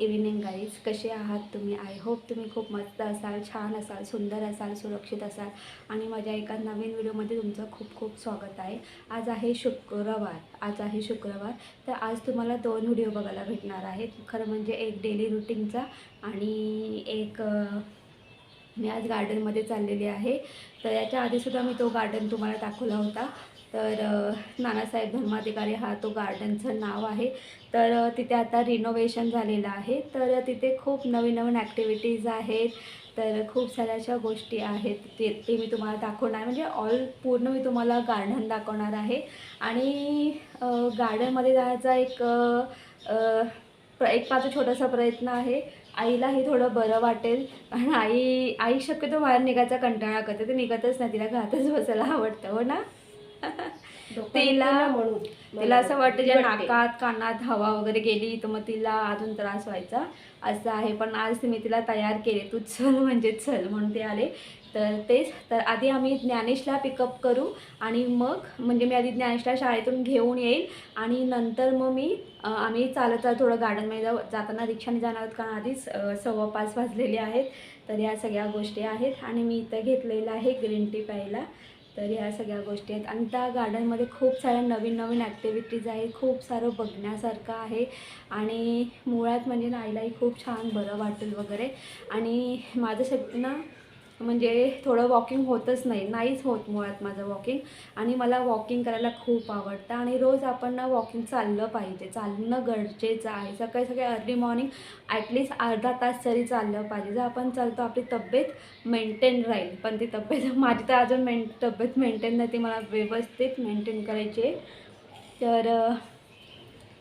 Evening guys कसे आहात तुम्ही? आय होप तुम्ही खूप मस्त असाल छान असाल सुंदर असाल सुरक्षित असाल. आणि माझ्या एका नवीन व्हिडिओमध्ये तुमचं खूप खूप स्वागत आहे. आज आहे शुक्रवार. आज आहे शुक्रवार. तर आज तुम्हाला दोन व्हिडिओ बघायला भेटणार आहेत. खरं म्हणजे एक डेली रुटीनचा आणि एक मी आज गार्डनमध्ये चाललेली आहे. तर याच्या आधीसुद्धा मी तो गार्डन तुम्हाला दाखवला होता. तर नानासाहेब धर्माधिकारी हा तो गार्डनचं नाव आहे. तर तिथे आता रिनोव्हेशन झालेलं आहे. तर तिथे खूप नवीन नवीन ॲक्टिव्हिटीज आहेत. तर खूप साऱ्या अशा गोष्टी आहेत. ते ते मी तुम्हाला दाखवणार. म्हणजे ऑल पूर्ण मी तुम्हाला गार्डन दाखवणार आहे. आणि गार्डनमध्ये जायचा एक प्र- एक माझा छोटासा प्रयत्न आहे. आईलाही थोडं बरं वाटेल. आणि आई आई शक्यतो बाहेर निघायचा कंटाळा करते. ते निघतच नाही. तिला घरातच बसायला आवडतं. हो ना? तिला म्हणून. तिला असं वाटतं जे नाकात कानात हवा वगैरे गेली तर मग तिला अजून त्रास व्हायचा. असं आहे. पण आज मी तिला तयार केले. तू चल म्हणजे चल म्हणून ते आले. तर तेच. तर आधी आम्ही ज्ञानेशला पिकअप करू आणि मग म्हणजे मी आधी ज्ञानेशला शाळेतून घेऊन येईल. आणि नंतर मग मी आम्ही चालत चालत थोडं गार्डनमध्ये जाऊ. जाताना रिक्षाने जाणार आहोत. कारण आधीच सव्वा पाच वाजलेले आहेत. तर या सगळ्या गोष्टी आहेत. आणि मी इथं घेतलेलं आहे ग्रीन टी प्यायला. तर ह्या सगळ्या गोष्टी आहेत. आणि त्या गार्डनमध्ये खूप साऱ्या नवीन नवीन ॲक्टिव्हिटीज आहेत. खूप सारं बघण्यासारखं आहे. आणि मुळात म्हणजे नाईलाही खूप छान बरं वाटेल वगैरे. आणि माझं शक्य ना म्हणजे थोडं वॉकिंग होतच नाही नाहीच होत मुळात माझं वॉकिंग आणि मला वॉकिंग करायला खूप आवडतं आणि रोज आपण ना वॉकिंग चाललं पाहिजे चालणं गरजेचं आहे. सकाळी सकाळी अर्ली मॉर्निंग ॲटलिस्ट अर्धा तास तरी चाललं पाहिजे. जर आपण चालतो आपली तब्येत मेंटेन राहील. पण ती तब्येत माझी तर अजून में तब्येत मेंटेन नाही ती मला व्यवस्थित मेंटेन करायची आहे. तर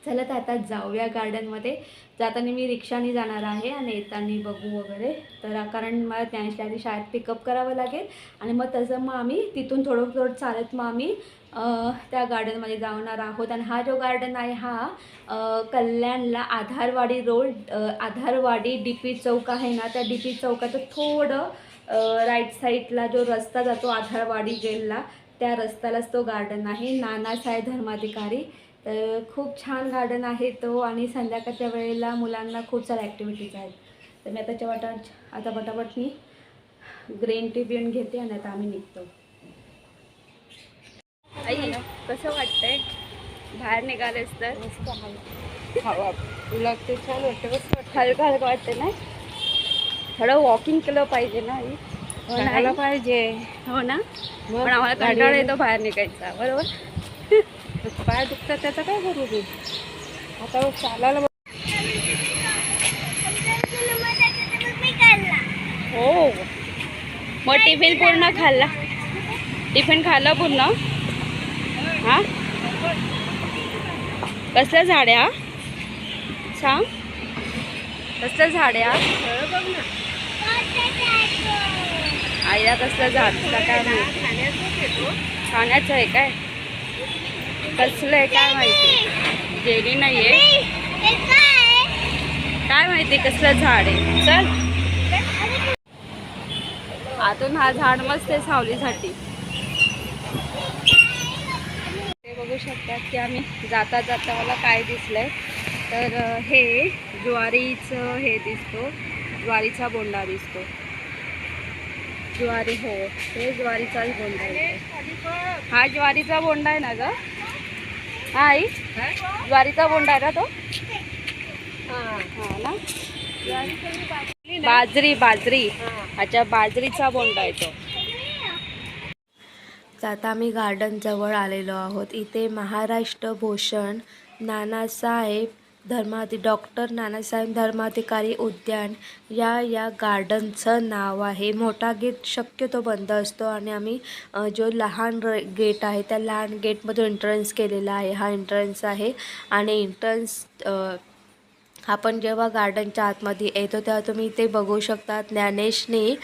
चला तर आता जाऊया गार्डनमध्ये जाताना मी रिक्षाने जाणार आहे आणि येताना बघू वगैरे. तर कारण मला त्यांच्या आधी शाळेत पिकअप करावं लागेल. आणि मग तसं मग आम्ही तिथून थोडं थोडं चालत मग आम्ही त्या गार्डनमध्ये जाणार आहोत. आणि हा जो गार्डन आहे हा कल्याणला Adharwadi road Adharwadi D P चौक आहे ना त्या डी पी चौकाचं थोडं राईट साईडला जो रस्ता जातो आधारवाडी जेलला त्या रस्त्यालाच तो गार्डन आहे. नानासाहेब धर्माधिकारी. तर खूप छान गार्डन आहे तो आणि संध्याकाळच्या वेळेला मुलांना खूप साऱ्या ॲक्टिव्हिटीज आहेत. तर मी आता वाटत आता पटापट मी ग्रीन टी पिऊन घेते आणि आता आम्ही निघतो. आई कसं वाटतंय? बाहेर निघालेस तर? हवा लागते छान वाटते हलकं हलकं वाटतं ना? थोडं वॉकिंग केलं पाहिजे ना आई? हो पाहिजे. हो ना? पण आम्हाला कंटाळा येतो बाहेर निघायचा बरोबर? पाय दुखतात त्याचं काय करू मी आता चालायला हो. मग टिफिन पूर्ण खाल्ला? टिफिन खाल्ला पूर्ण? हा? कसलं झाड आहे हा सांग. कसलं झाड आहे हा आईला कसलं झाड? काय खाण्याचं आहे काय? कसलं आहे काय माहिती? जेली नाही आहे काय? माहिती कसलं झाड आहे? चल. आतून हा झाड मस्त आहे सावलीसाठी. ते बघू शकतात की आम्ही जाता जाता मला काय दिसलंय. तर हे ज्वारीचं हे दिसतो. ज्वारीचा बोंडा दिसतो. ज्वारी हो हे ज्वारीचाच बोंडा आहे. हा ज्वारीचा बोंडा आहे ना ग? हा आई. ज्वारीचा बोंडा आहे ना तो? ना? बाजरी बाजरी. अच्छा बाजरीचा बोंडा आहे तो. आता आम्ही गार्डन जवळ आलेलो आहोत. इथे महाराष्ट्र भूषण नानासाहेब धर्माधि डॉक्टर नानासाहेब धर्माधिकारी उद्यान या या गार्डनचं नाव आहे. मोठा गेट शक्यतो बंद असतो आणि आम्ही जो लहान र गेट आहे त्या लहान गेटमधून एंट्रन्स केलेला आहे. हा एंट्रन्स आहे आणि एंट्रन्स आपण जेव्हा गार्डनच्या आतमध्ये येतो तेव्हा तुम्ही इथे बघू शकता ज्ञानेशने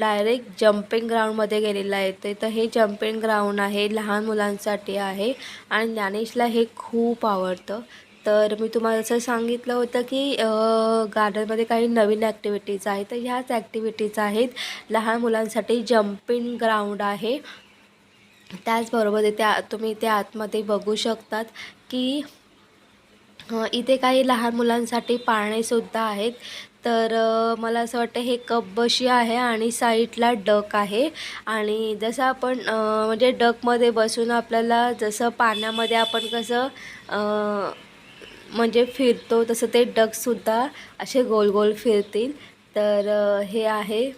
डायरेक्ट जम्पिंग ग्राउंडमध्ये गेलेला आहे. ते तर हे जम्पिंग ग्राउंड आहे लहान मुलांसाठी आहे आणि ज्ञानेशला हे खूप आवडतं. तर मी तुम्हाला असं सांगितलं होतं की गार्डनमध्ये काही नवीन ॲक्टिव्हिटीज आहेत. तर ह्याच ॲक्टिव्हिटीज आहेत. लहान मुलांसाठी जम्पिंग ग्राउंड आहे. त्याचबरोबर त्या तुम्ही त्या आतमध्ये बघू शकतात की इथे काही लहान मुलांसाठी पाळणेसुद्धा आहेत. तर मला असं वाटतं हे कपबशी आहे आणि साईडला डक आहे. आणि जसं आपण म्हणजे डकमध्ये बसून आपल्याला जसं पाण्यामध्ये आपण कसं म्हणजे फिरतो तसं ते डगसुद्धा असे गोल गोल फिरतील. तर हे आहे.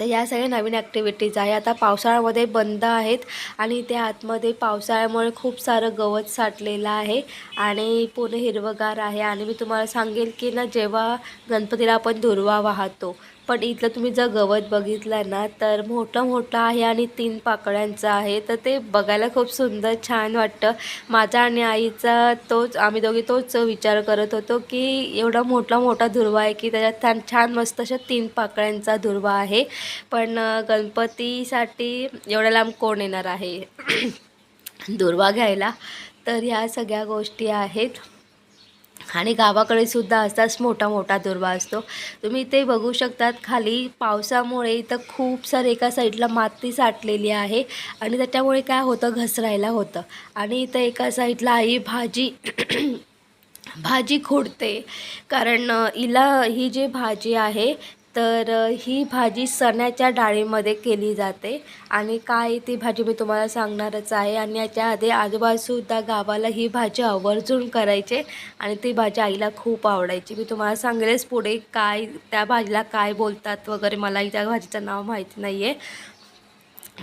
तर या सगळ्या नवीन ॲक्टिव्हिटीज आहे. आता पावसाळ्यामध्ये बंद आहेत आणि त्या आतमध्ये पावसाळ्यामुळे खूप सारं गवत साठलेलं आहे आणि पूर्ण हिरवगार आहे. आणि मी तुम्हाला सांगेल की ना जेव्हा गणपतीला आपण दुर्वा वाहतो पण इथलं तुम्ही जर गवत बघितलं ना तर मोठं मोठं आहे आणि तीन पाकळ्यांचं आहे. तर ते बघायला खूप सुंदर छान वाटतं. माझा आणि आईचा तोच आम्ही दोघी तोच विचार करत होतो की एवढा मोठा मोठा धुर्वा आहे की त्याच्यात छान छान मस्त अशा तीन पाकळ्यांचा धुर्वा आहे. पण गणपतीसाठी एवढ्या लांब कोण येणार आहे? दुर्वा घ्यायला. तर ह्या सगळ्या गोष्टी आहेत. आणि गावाकडे सुद्धा असाच मोठा मोठा दुर्वा असतो. तुम्ही ते बघू शकतात खाली पावसामुळे इथं खूप सारे एका साईडला माती साठलेली आहे आणि त्याच्यामुळे काय होतं घसरायला होतं. आणि इथं एका साईडला आई भाजी भाजी खोडते. कारण हिला ही जी भाजी आहे तर ही भाजी सण्याच्या डाळीमध्ये केली जाते. आणि काय ती भाजी मी तुम्हाला सांगणारच आहे. आणि याच्या आधी आजोबासुद्धा गावाला ही भाजी आवर्जून करायचे. आणि ती भाजी आईला खूप आवडायची. मी तुम्हाला सांगेलच पुढे काय त्या भाजीला काय बोलतात वगैरे. मला त्या भाजीचं नाव माहिती नाही आहे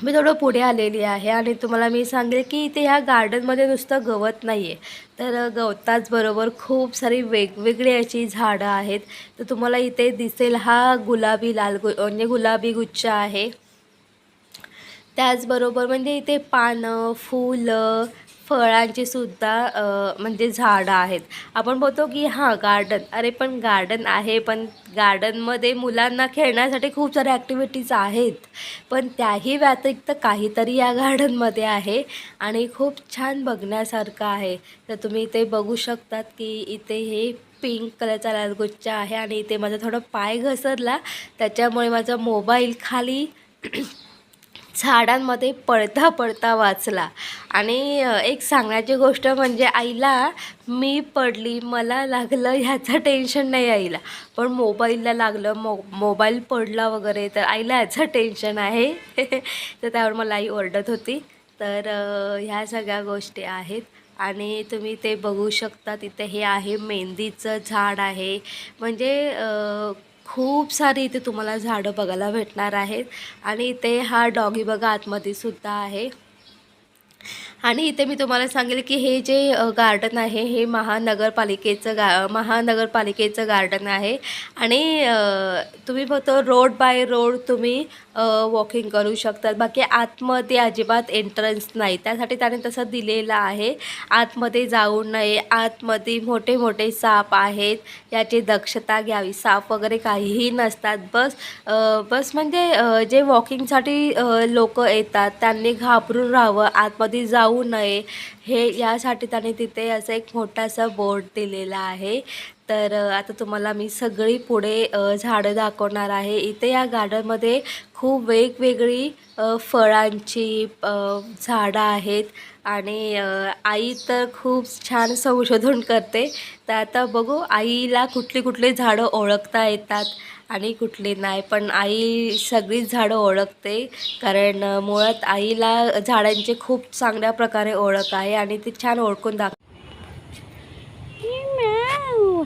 मी थोडं पुढे आलेली आहे. आणि तुम्हाला मी सांगेल की इथे ह्या गार्डनमध्ये नुसतं गवत नाही आहे तर गवताचबरोबर खूप सारी वेगवेगळी अशी झाडं आहेत. तर तुम्हाला इथे दिसेल हा गुलाबी लाल गु म्हणजे गुलाबी गुच्छ आहे. त्याचबरोबर म्हणजे इथे पानं फुलं फळांची सुद्धा म्हणजे झाडं आहेत. आपण बोलतो की हां गार्डन अरे पण गार्डन आहे पण गार्डनमध्ये मुलांना खेळण्यासाठी खूप साऱ्या ॲक्टिव्हिटीज आहेत. पण त्याही व्यतिरिक्त काहीतरी या गार्डनमध्ये आहे आणि खूप छान बघण्यासारखं आहे. तर तुम्ही इथे बघू शकतात की इथे हे पिंक कलरचा लालगुच्छा आहे आणि इथे माझा थोडा पाय घसरला. त्याच्यामुळे माझा मोबाईल खाली झाडांमध्ये पळता पळता वाचला. आणि एक सांगण्याची गोष्ट म्हणजे आईला मी पडली मला लागलं ह्याचं टेन्शन नाही आईला. पण मोबाईलला लागलं मो मोबाईल पडला वगैरे तर आईला ह्याचं टेन्शन आहे. तर त्यावर मला आई ओरडत होती. तर ह्या सगळ्या गोष्टी आहेत. आणि तुम्ही ते बघू शकता तिथे हे आहे मेहंदीचं झाड आहे. म्हणजे खूप सारी इथे तुम्हाला झाडं बघायला भेटणार आहेत. आणि इथे हा डॉगी बघा आतमध्ये सुद्धा आहे. आणि इथे मी तुम्हाला सांगेल की हे जे गार्डन आहे हे महानगरपालिकेचं गा महानगरपालिकेचं गार्डन आहे. आणि तुम्ही फक्त रोड बाय रोड तुम्ही वॉकिंग करू शकतात. बाकी आतमध्ये अजिबात एंट्रन्स नाही. त्यासाठी त्याने तसं दिलेलं आहे. आतमध्ये जाऊ नये. आतमध्ये मोठे मोठे साप आहेत. याची दक्षता घ्यावी. साप वगैरे काहीही नसतात. बस बस म्हणजे जे वॉकिंगसाठी लोक येतात त्यांनी घाबरून राहावं. आतमध्ये कधी जाऊ नये हे यासाठी त्याने तिथे असं एक मोठासा बोर्ड दिलेला आहे. तर आता तुम्हाला मी सगळी पुढे झाडं दाखवणार आहे. इथे या गार्डनमध्ये खूप वेगवेगळी फळांची झाडं आहेत आणि आई तर खूप छान संशोधन करते. तर आता बघू आईला कुठली कुठली झाडं ओळखता येतात. आणि कुठली नाही पण आई सगळीच झाडं ओळखते. कारण मुळात आईला झाडांची खूप चांगल्या प्रकारे ओळख आहे आणि ती छान ओळखून दाख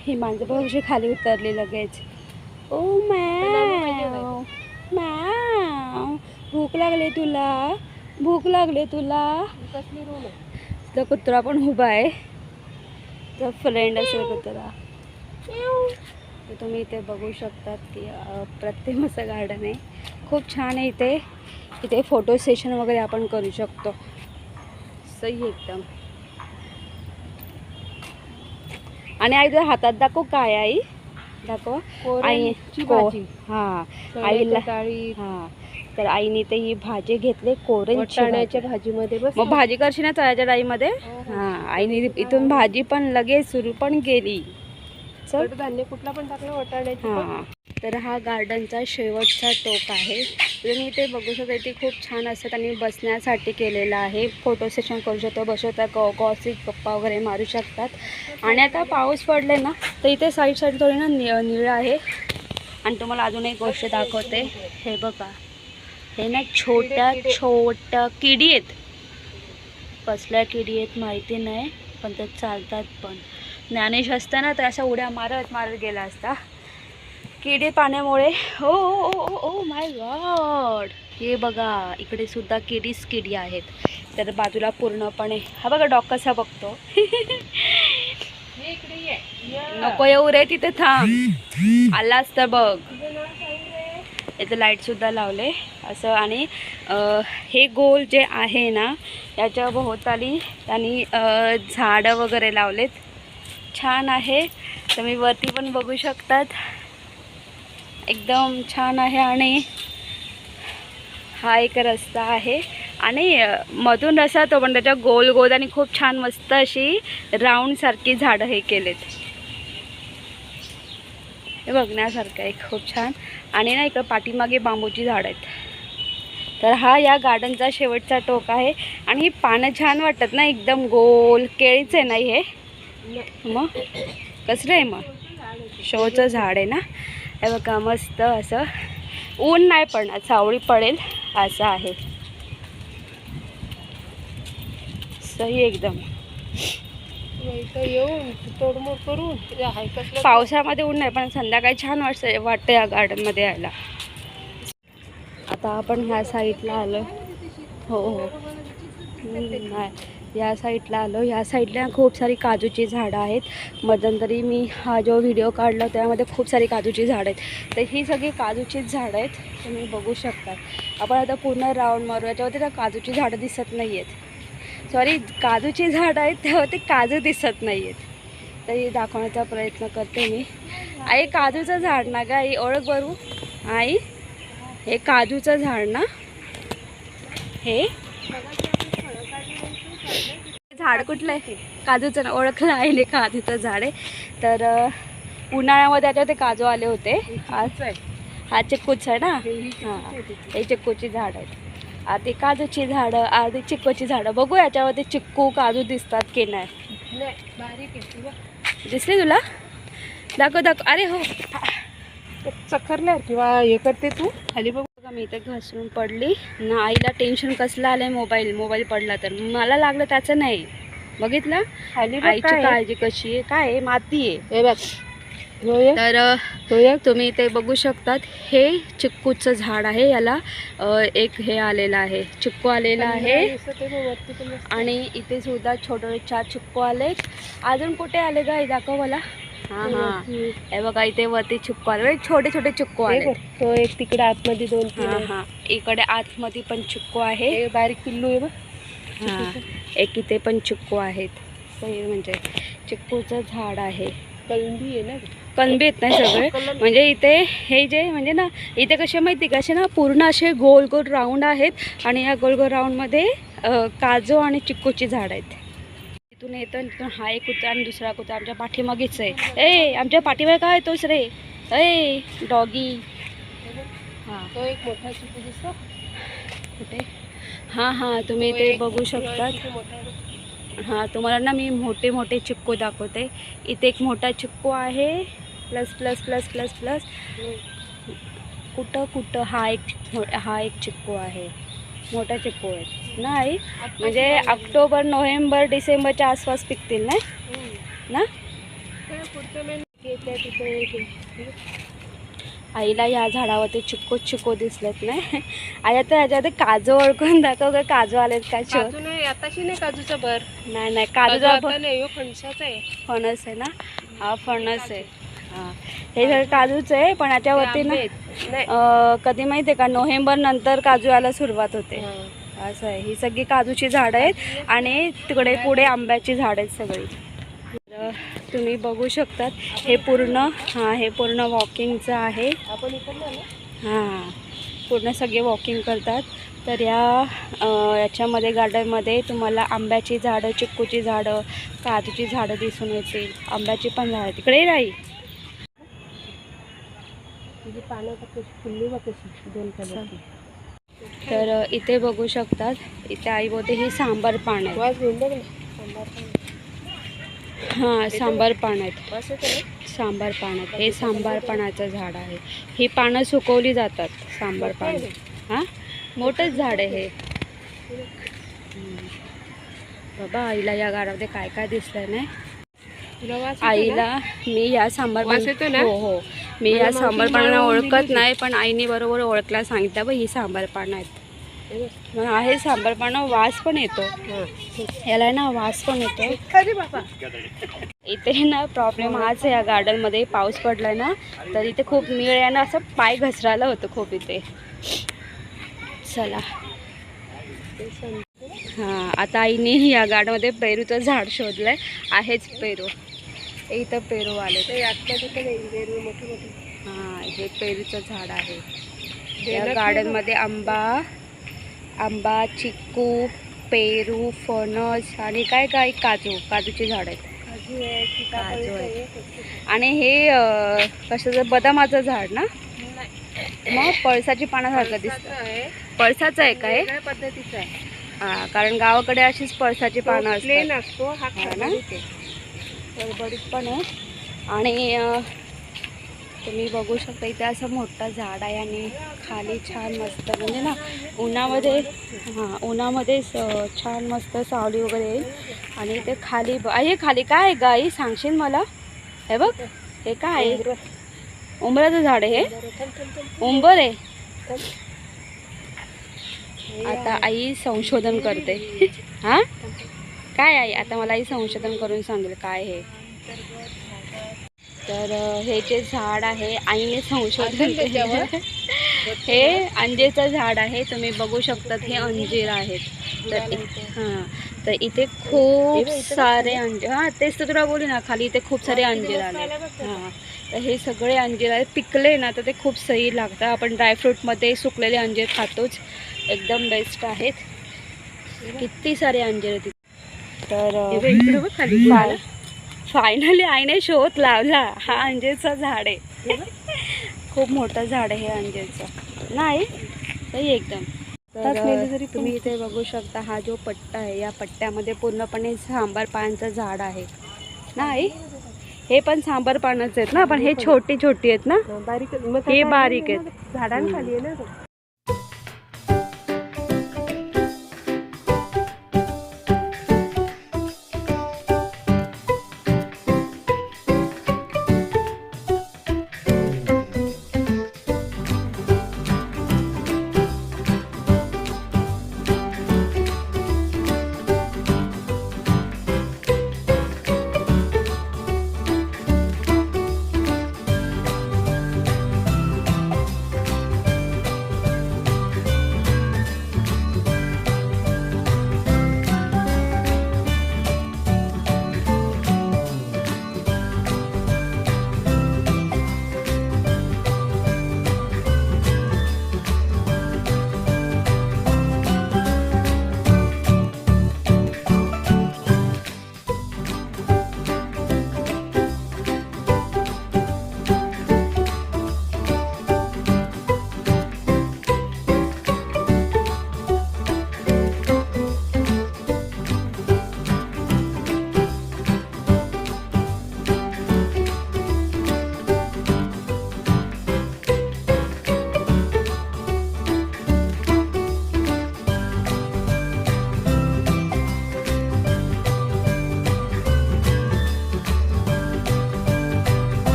हे मांजर बघ खाली उतरली लगेच. ओ मॅव. मॅव. भूक लागली तुला? भूक लागली तुला? तर कुत्रा पण उभा आहे. तर फ्रेंड असेल कुत्रा. तर तुम्ही इथे बघू शकतात की प्रतिम असं गार्डन आहे. खूप छान आहे इथे. इथे फोटो सेशन वगैरे आपण करू शकतो. सही एकदम. आणि आई तुझ्या हातात दाखव काय आई? दाखव. आई हां. आईला हां. तर आईने ते ही भाजी घेतली कोरेंची वाटाण्याच्या भाजी. भाजीमध्ये बस. मग भाजी करशील ना तळ्याच्या डाळीमध्ये? हां. आईने इथून भाजी पण लगेच सुरू पण केली. चल धान्य कुठला पण टाकलं वाटाण्याची. हां. तर हा गार्डनचा शेवटचा टोक आहे. तुम्ही इथे बघू शकता इथे खूप छान असं त्यांनी बसण्यासाठी केलेलं आहे. फोटो सेशन करू शकतो बसवता गॉ गॉसिक गप्पा वगैरे मारू शकतात. आणि आता पाऊस पडले ना तर इथे साईड साईड थोडी ना नि निळं आहे. आणि तुम्हाला अजून एक गोष्ट दाखवते. हे बघा. हे ना छोट्या छोट्या किडी आहेत. कसल्या किडी आहेत माहिती नाही पण ते चालतात पण. ज्ञानेश असताना तर अशा उड्या मारत मारत गेला असता. किडी पाण्यामुळे हो ओ ओ ओ माय गॉड हे बघा इकडे सुद्धा किडीच किडी आहेत. तर बाजूला पूर्णपणे हा बघा डॉग कसा बघतो. नको येऊ रे तिथे थांब. आलास तर बघ. इथे लाईटसुद्धा लावले. असं आणि हे गोल जे आहे ना याच्या भोवताली त्यांनी झाडं वगैरे लावलेत. छान आहे. तुम्ही वरती पण बघू शकतात. एकदम छान आहे आणि हा एक रस्ता आहे. आणि मधून रस्ता तो पण त्याच्या गोल गोल आणि खूप छान मस्त अशी राऊंडसारखी झाडं हे केलेत. हे बघण्यासारखं आहे खूप छान. आणि ना इकडं पाठीमागे बांबूची झाडं आहेत. तर हा या गार्डनचा शेवटचा टोक आहे. आणि ही पानं छान वाटतात ना एकदम गोल केळीच आहे हे. मग? कसलं आहे मग? शोचं झाड आहे ना? हे बघा मस्त असं ऊन नाही पडणार सावळी पडेल असं आहे. सही एकदम. येऊन तोडमोड करून आहे पावसामध्ये ऊन नाही पण संध्याकाळी छान वाटतं वाटतं या गार्डनमध्ये यायला. आता आपण ह्या साईडला आलो. हो हो. नाही. या साईडला आलो. या साईडला खूप सारी काजूची झाडं आहेत. मध्यंतरी मी हा जो व्हिडिओ काढला त्यामध्ये खूप सारी काजूची झाडं आहेत. तर ही सगळी काजूचीच झाडं आहेत. तुम्ही बघू शकता. आपण आता पूर्ण राऊंड मारू. याच्यावरती त्या काजूची झाडं दिसत नाही आहेत सॉरी काजूची झाडं आहेत त्यावरती काजू दिसत नाही आहेत तर हे दाखवण्याचा प्रयत्न करते मी. आई काजूचं झाड ना गा आई ओळख बरू आई हे काजूचं झाड ना. हे? झाड कुठलं आहे काजूचं ना ओळखलं आहे काजूचं झाड आहे. तर उन्हाळ्यामध्ये त्याच्यावर ते काजू आले होते. हा चिक्कूच आहे. ना? हां हे चिक्कूची झाड आहेत. आधी काजूची झाडं आधी चिक्कूची झाडं. बघू याच्यावरती चिक्कू काजू दिसतात की नाही. दिसले तुला? दाखव दाखव. अरे हो. चखरल्या किंवा हे करते तू. खाली बघ. बघा मी इथे घसरून पडली. ना आईला टेन्शन कसलं आलंय मोबाईल मोबाईल पडला तर. मला लागलं त्याचं नाही. बघितलं? खाली बघ आईची काय आहे. काळजी कशी आहे? काय आहे? माती आहे. हे बघ. एक, तर अ, ह्यो एक. तुम्ही इथे बघू शकतात. हे चिक्कूचं झाड आहे. याला अ, एक हे आलेलं आहे. चिक्कू आलेला आहे. दिसत आहे बघ, वरती पण मस्त. आणि इथे सुद्धा छोटे चार चिक्कू आलेत. अजून कुठे आले हे दाखव मला. हां हां. हे. बघा इथे वरती चिक्कू आले बघ, छोटे छोटे चिक्कू आले तो एक तिकडे आतमध्ये दोन तीन हां. हां. इकडे आतमध्ये पण चिक्कू आहे. बारीक पिल्लू आहे हां. एक इथे पण चिक्कू आहेत. म्हणजे चिक्कूचं झाड आहे. कलंबी आहे ना. कणबी येत नाही सगळे. म्हणजे इथे हे जे म्हणजे ना इथे कसे माहिती का असे ना पूर्ण असे गोल गोल राऊंड आहेत. आणि या गोल गोल राऊंडमध्ये काजू आणि चिक्कूची झाड आहेत. तिथून येतो तिथून हा एक कुत्रा आणि दुसरा कुत्रा आमच्या पाठीमागेच आहे. ए आमच्या पाठीमागे काय येतोस रे? ए डॉगी. हां. तो एक मोठा चिकू दिसतो. कुठे? हां हां तुम्ही तो बघू शकतात. किती मोठा आहे बघ. हां तुम्हाला ना मी मोठे मोठे चिक्कू दाखवते. इथे एक मोठा चिक्कू आहे. Plus plus plus plus plus. कुठं कुठं हा एक हा एक चिक्कू आहे. मोठा चिक्कू आहे नाही म्हणजे ऑक्टोबर नोव्हेंबर डिसेंबरच्या आसपास पिकतील ना. ना? आईला या झाडावरती चिक्कू चिक्कू दिसलेत नाही आई आता याच्यामध्ये काजू ओळखून दाखव का काजू आलेत का शोध? काजू नाही आताशी नाही काजूचा भर. नाही नाही काजू काजूचा नाही ह्यो फणसाचा आहे. फणस आहे ना? हा फणस आहे. हां. हे सगळं काजूचं आहे पण याच्यावरती ना कधी माहिती आहे का नोव्हेंबर नंतर काजू यायला सुरुवात होते. हां. असं आहे. ही सगळी काजूची झाडं आहेत आणि तिकडे पुढे आंब्याची झाडं आहेत सगळी. तर तुम्ही बघू शकतात हे पूर्ण हां हे पूर्ण वॉकिंगचं आहे. हां पूर्ण सगळे वॉकिंग करतात. तर या याच्यामध्ये गार्डनमध्ये तुम्हाला आंब्याची झाडं चिक्कूची झाडं काजूची झाडं दिसून येतील. आंब्याची पण झाडं तिकडे राही पानं बघ कशी फुलली बघ कशी दोन कलरची तर इथे बघू शकतात इथे आई बोलते ही सांबार पान आहे. हां सांबार पान आहेत. सांबार पान आहेत. हे सांबार पानाचं झाड आहे. ही पानं सुकवली जातात सांबार पान. हां. मोठंच झाड आहे हे. बाबा आईला या गाडामध्ये काय काय दिसलं नाही? आईला मी या सांबार पान-? हो हो. मी मला या सांबार बनवून ओळखत नाही पण आईने बरोबर ओळखला सांगितलं बघ ही सांबार पानं आहेत. मग आहे सांबार पानं वास पण येतो. याला ना वास पण येतो. इथे ना प्रॉब्लेम हाच आहे या गार्डनमध्ये पाऊस पडलाय ना तर इथे खूप निळ आहे ना असं पाय घसरायला होतं खूप इथे. चला. हां आता आईने या गार्डनमध्ये पेरूचं झाड शोधलंय. आहेच पेरू. इथं पेरू आले ते आत्ता तिथे नाही वेरू मोठे मोठे. हां हे पेरूचं झाड आहे. या गार्डनमध्ये आंबा आंबा चिक्कू पेरू फणस आणि काय काय काजू काजूची झाड आहेत. काजू आहे. आणि हे कशाचं बदामाचं झाड ना? मग पळसाची पानासारखं दिसतं. पळसाचं आहे. पळसाचं आहे का वेगळ्या पद्धतीचा आहे. हा कारण गावाकडे अशीच पळसाची पानं असतो हा हा ना? गडबडीत पण आहे. आणि तुम्ही बघू शकता इथे असं मोठं झाड आहे आणि खाली छान मस्त म्हणजे ना उन्हामध्ये हां उन्हामध्ये स- छान मस्त सावली वगैरे येईल. आणि इथे खाली ब- हे खाली काय आहे गाई सांगशील मला? हे बघ हे काय आहे? उंबराचं झाड आहे हे. उंबर. आहे. आता आई संशोधन करते. हां? काय आई आता मला आई संशोधन करून सांगेल काय हे तर हे जे झाड आहे आईने संशोधन हे अंजेचं झाड आहे तुम्ही बघू शकतात हे अंजीर आहेत. तर हां तर इथे खूप सारे अंजीर हां तेच तर तुला बोलू ना खाली इथे खूप सारे अंजीर आले. हां तर हे सगळे अंजीर आहेत. पिकले ना तर ते खूप सही लागतं. आपण ड्रायफ्रूटमध्ये सुकलेले अंजीर खातोच. एकदम बेस्ट आहेत. किती सारे अंजीर आहेत. तर खाली. फायनली आईने शोध लावला. हा अंजीरचं झाड आहे. खूप मोठं झाड आहे हे अंजीरचं नाही? सही एकदम. तर तरी तुम्ही इथे बघू शकता हा जो पट्टा आहे या पट्ट्यामध्ये पूर्णपणे सांबार पानाचं झाड आहे. नाही? हे पण सांबार पानाचे आहेत ना? पण हे छोटी छोटी आहेत ना? बारीक हे बारीक आहेत. झाडांखाली आहे ना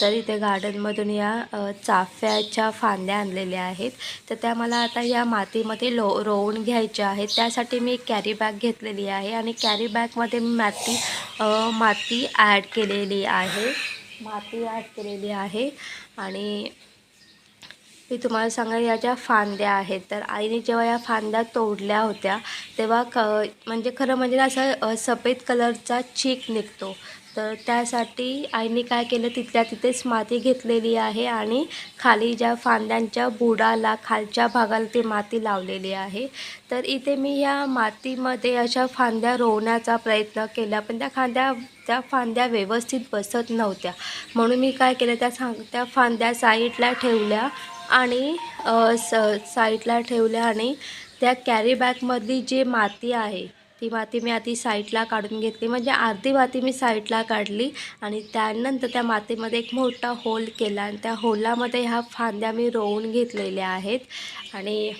तर इथे गार्डनमधून या चाफ्याच्या फांद्या आणलेल्या आहेत. तर त्या मला आता या मातीमध्ये लो रोवून घ्यायच्या आहेत. त्यासाठी मी एक कॅरी बॅग घेतलेली आहे आणि कॅरी बॅगमध्ये मी माती माती ॲड केलेली आहे. माती ॲड केलेली आहे आणि मी तुम्हाला सांगा या ज्या फांद्या आहेत तर आईने जेव्हा या फांद्या तोडल्या होत्या तेव्हा क म्हणजे खरं म्हणजे असा असं सफेद कलरचा चीक निघतो. तर त्यासाठी आईने काय केलं तिथल्या तिथेच माती घेतलेली आहे आणि खाली ज्या फांद्यांच्या बुडाला खालच्या भागाला ती माती लावलेली आहे. तर इथे मी या मातीमध्ये अशा फांद्या रोवण्याचा प्रयत्न केला पण त्या फांद्या त्या फांद्या व्यवस्थित बसत नव्हत्या. म्हणून मी काय केलं त्या सांग त्या फांद्या साईडला ठेवल्या आणि स साईडला ठेवल्या आणि त्या कॅरी बॅगमधली जी माती आहे ती माती मी आधी साईडला काढून घेतली. म्हणजे अर्धी माती मी साईडला काढली आणि त्यानंतर त्या मातीमध्ये एक मोठा होल केला आणि त्या होलामध्ये ह्या फांद्या मी रोवून घेतलेल्या आहेत. आणि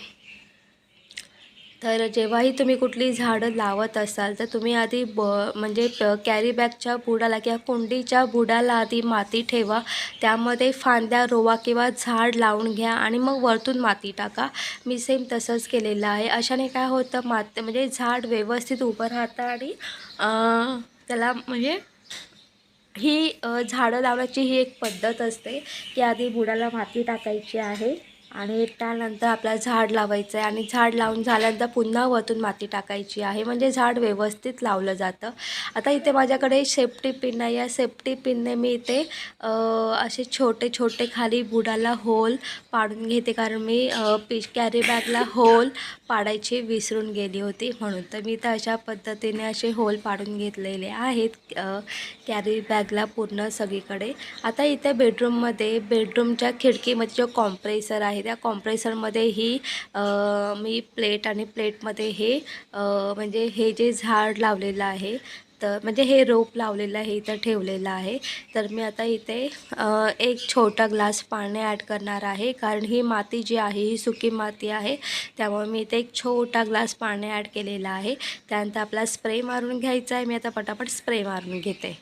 तर जेव्हाही तुम्ही कुठली झाडं लावत असाल तर तुम्ही आधी ब म्हणजे कॅरी बॅगच्या बुडाला किंवा कुंडीच्या बुडाला आधी माती ठेवा. त्यामध्ये फांद्या रोवा किंवा झाड लावून घ्या आणि मग वरतून माती टाका. मी सेम तसंच केलेलं आहे. अशाने काय होतं मात म्हणजे झाड व्यवस्थित उभं राहतं आणि त्याला म्हणजे ही झाडं लावण्याची ही एक पद्धत असते की आधी बुडाला माती टाकायची आहे. आणि त्यानंतर आपल्याला झाड लावायचं आहे आणि झाड लावून झाल्यानंतर पुन्हा वरतून माती टाकायची आहे. म्हणजे झाड व्यवस्थित लावलं जातं. आता इथे माझ्याकडे सेफ्टी पिन आहे. या सेफ्टी पिनने मी इथे असे छोटे छोटे खाली बुडाला होल पाडून घेते. कारण मी अ, पि कॅरी बॅगला होल पाडायची विसरून गेली होती. म्हणून तर मी तर अशा पद्धतीने असे होल पाडून घेतलेले आहेत. कॅरी बॅगला पूर्ण सगळीकडे. आता इथे बेडरूममध्ये बेडरूमच्या खिडकीमध्ये जो कॉम्प्रेसर आहे त्या कॉम्प्रेसरमध्ये ही मी प्लेट आणि प्लेटमध्ये हे म्हणजे हे जे झाड लावलेलं आहे तर म्हणजे हे रोप लावलेलं आहे इथं ठेवलेलं आहे. तर मी आता इथे एक छोटा ग्लास पाणी ॲड करणार आहे कारण ही माती जी आहे ही सुकी माती आहे त्यामुळे मी इथे एक छोटा ग्लास पाणी ॲड केलेला आहे. त्यानंतर आपला स्प्रे मारून घ्यायचा आहे. मी आता पटापट स्प्रे मारून घेते.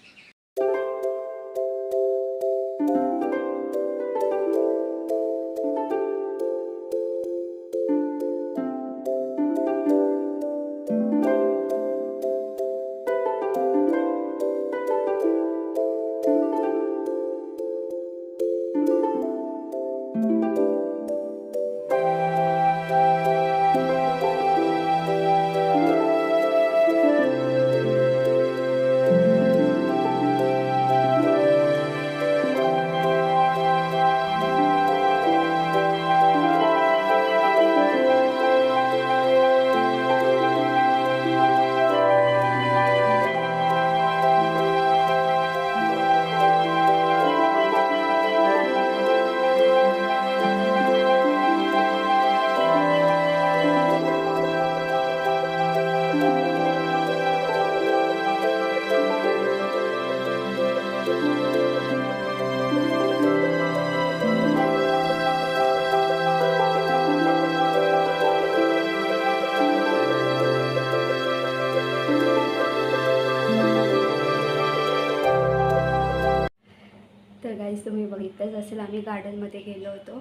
माहीतच असेल आम्ही गार्डनमध्ये गेलो होतो.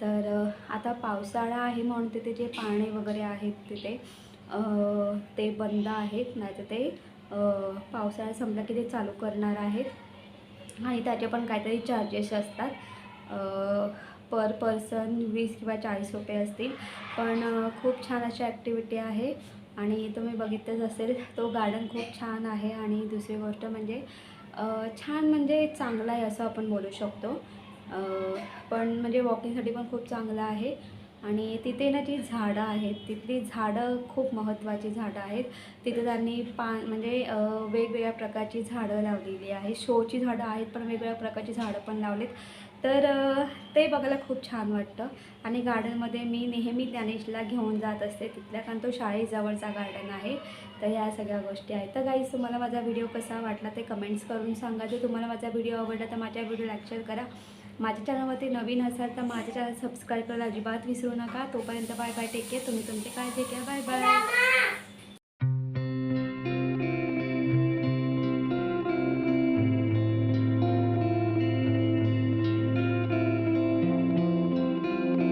तर आता पावसाळा आहे म्हणून तिथे जे पाणी वगैरे आहेत तिथे ते बंद आहेत. नाही तर ते पावसाळा संपला की ते चालू करणार आहेत. आणि त्याचे पण काहीतरी चार्जेस असतात. पर पर्सन वीस किंवा चाळीस रुपये असतील. पण खूप छान अशी ॲक्टिव्हिटी आहे. आणि तुम्ही बघितलंच असेल तो गार्डन खूप छान आहे. आणि दुसरी गोष्ट म्हणजे छान म्हणजे चांगला आहे असं आपण बोलू शकतो. पण म्हणजे वॉकिंगसाठी पण खूप चांगलं आहे. आणि तिथे ना जी झाडं आहेत तिथली झाडं खूप महत्त्वाची झाडं आहेत. तिथे त्यांनी पा म्हणजे वेगवेगळ्या प्रकारची झाडं लावलेली आहे. शोची झाडं आहेत पण वेगवेगळ्या प्रकारची झाडं पण लावलेत. तर ते बघायला खूप छान वाटतं. आणि गार्डनमध्ये मी नेहमी ज्ञानेशला घेऊन जात असते तिथल्या कारण तो शाळेजवळचा गार्डन आहे. तर ह्या सगळ्या गोष्टी आहेत. तर गाईज तुम्हाला माझा व्हिडिओ कसा वाटला ते कमेंट्स करून सांगा. जर तुम्हाला माझा व्हिडिओ आवडला तर माझ्या व्हिडिओ लाईक शेअर करा. माझ्या चॅनलवरती नवीन असाल तर माझ्या चॅनल सबस्क्राईब करायला अजिबात विसरू नका. तोपर्यंत बाय बाय टेक केअर तुम्ही तुमची काळजी घ्या. Bye bye